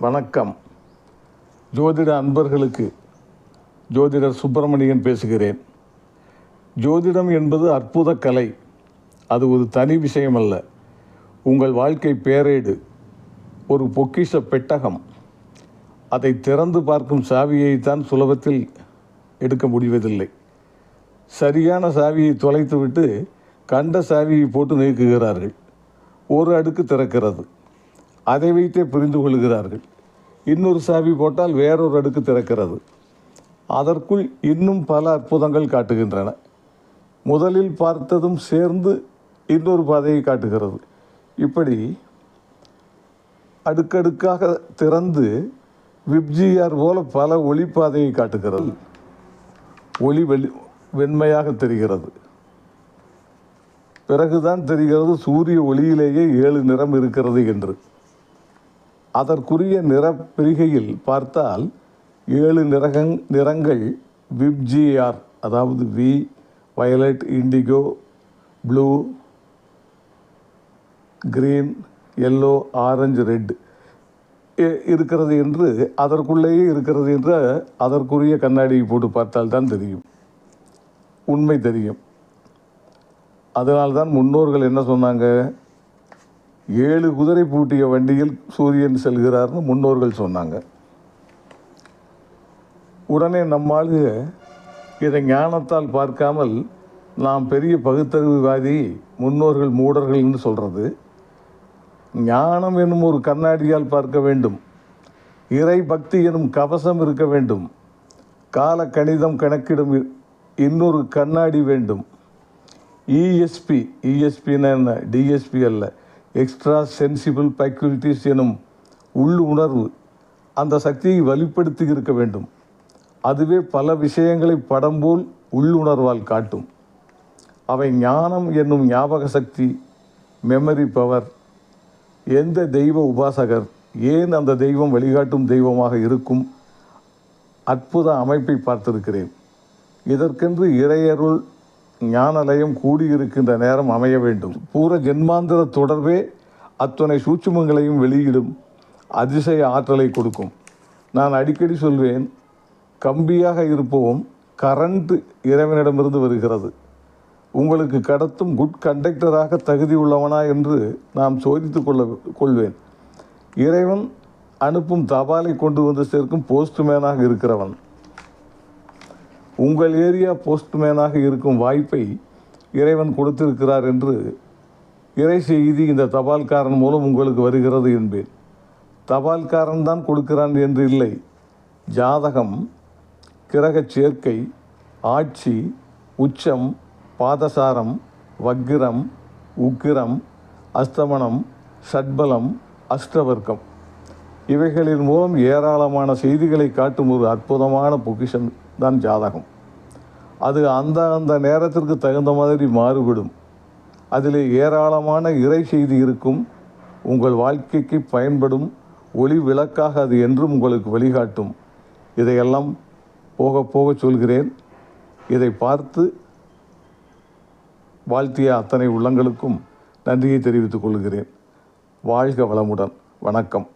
வணக்கம். ஜோதிட அன்பர்களுக்கு ஜோதிடர் சுப்பிரமணியன் பேசுகிறேன். ஜோதிடம் என்பது அற்புத கலை. அது ஒரு தனி விஷயம் அல்ல உங்கள் வாழ்க்கை பேரேடு ஒரு பொக்கிஷ பெட்டகம். அதை திறந்து பார்க்கும் சாவியைத்தான் சுலபத்தில் எடுக்க முடிவதில்லை. சரியான சாவியை தொலைத்துவிட்டு கண்ட சாவியை போட்டு நீக்குகிறார்கள். ஒரு அடுக்கு திறக்கிறது. அதை வைத்தே புரிந்து கொள்கிறார்கள். இன்னொரு சாவி போட்டால் வேறொரு அடுக்கு திறக்கிறது. அதற்குள் இன்னும் பல அற்புதங்கள் காட்டுகின்றன. முதலில் பார்த்ததும் சேர்ந்து இன்னொரு பாதையை காட்டுகிறது. இப்படி அடுக்கடுக்காக திறந்து விப்ஜிஆர் போல பல ஒளிப்பாதையை காட்டுகிறது. ஒளி வெளி வெண்மையாக தெரிகிறது. பிறகுதான் தெரிகிறது சூரிய ஒளியிலேயே ஏழு நிறம் இருக்கிறது என்று. அதற்குரிய நிற பிரிகையில் பார்த்தால் ஏழு நிறகங் நிறங்கள் விப்ஜிஆர் அதாவது V violet indigo blue green yellow orange red இருக்கிறது என்று அதற்குள்ளேயே இருக்கிறது என்று அதற்குரிய கண்ணாடியை போட்டு பார்த்தால் தான் தெரியும். உண்மை தெரியும். அதனால்தான் முன்னோர்கள் என்ன சொன்னாங்க? ஏழு குதிரை பூட்டிய வண்டியில் சூரியன் செல்கிறார்னு முன்னோர்கள் சொன்னாங்க. உடனே நம்மாளுக இதை ஞானத்தால் பார்க்காமல் நாம் பெரிய பகுத்தறிவுவாதி முன்னோர்கள் மூடர்கள்னு சொல்கிறது ஞானம் என்னும் ஒரு கண்ணாடியால் பார்க்க வேண்டும். இறை பக்தி எனும் கவசம் இருக்க வேண்டும். கால கணிதம் கணக்கிடும் இ- இன்னொரு கண்ணாடி வேண்டும். இஎஸ்பி இஎஸ்பின்னா என்ன? டிஎஸ்பி அல்ல. எக்ஸ்ட்ரா சென்சிபிள் பைக்யூரிட்டிஸ் எனும் உள் உணர்வு அந்த சக்தியை வலுப்படுத்தி இருக்க வேண்டும். அதுவே பல விஷயங்களை படம் போல் உள்ளுணர்வால் காட்டும். அவை ஞானம் என்னும் ஞாபக சக்தி மெமரி பவர் எந்த தெய்வ உபாசகர் ஏன் அந்த தெய்வம் வழிகாட்டும் தெய்வமாக இருக்கும் அற்புத அமைப்பை பார்த்திருக்கிறேன். இதற்கென்று இறையருள் ஞானலயம் கூடியிருக்கின்ற நேரம் அமைய வேண்டும். பூர ஜென்மாந்திர தொடர்பே அத்துணை சூட்சுமங்களையும் வெளியிடும் அதிசய ஆற்றலை கொடுக்கும். நான் அடிக்கடி சொல்வேன் கம்பியாக இருப்போம் கரண்ட் இறைவனிடமிருந்து வருகிறது. உங்களுக்கு கடத்தும் குட் கண்டக்டராக தகுதி உள்ளவனா என்று நாம் சோதித்து கொள்ள கொள்வேன். இறைவன் அனுப்பும் தபாலை கொண்டு வந்து சேர்க்கும் போஸ்ட்மேனாக இருக்கிறவன். உங்கள் ஏரியா போஸ்ட்மேனாக இருக்கும் வாய்ப்பை இறைவன் கொடுத்திருக்கிறார் என்று இறை செய்தி இந்த தபால்காரன் மூலம் உங்களுக்கு வருகிறது என்பேன். தபால்காரன் தான் கொடுக்கிறான் என்று இல்லை. ஜாதகம் கிரகச் சேர்க்கை ஆட்சி உச்சம் பாதசாரம் வக்கிரம் உக்கிரம் அஸ்தமனம் ஷட்பலம் அஷ்டவர்க்கம். இவைகளின் மூலம் ஏராளமான செய்திகளை காட்டும் ஒரு அற்புதமான பொக்கிஷம் தான் ஜாதகம். அது அந்த அந்த நேரத்திற்கு தகுந்த மாதிரி மாறுபடும். அதில் ஏராளமான இறை செய்தி இருக்கும் உங்கள் வாழ்க்கைக்கு பயன்படும் ஒளி விளக்காக அது என்றும் உங்களுக்கு வழிகாட்டும். இதையெல்லாம் போக போக சொல்கிறேன். இதை பார்த்து வாழ்த்திய அத்தனை உள்ளங்களுக்கும் நன்றியை தெரிவித்துக் கொள்கிறேன். வாழ்க வளமுடன். வணக்கம்.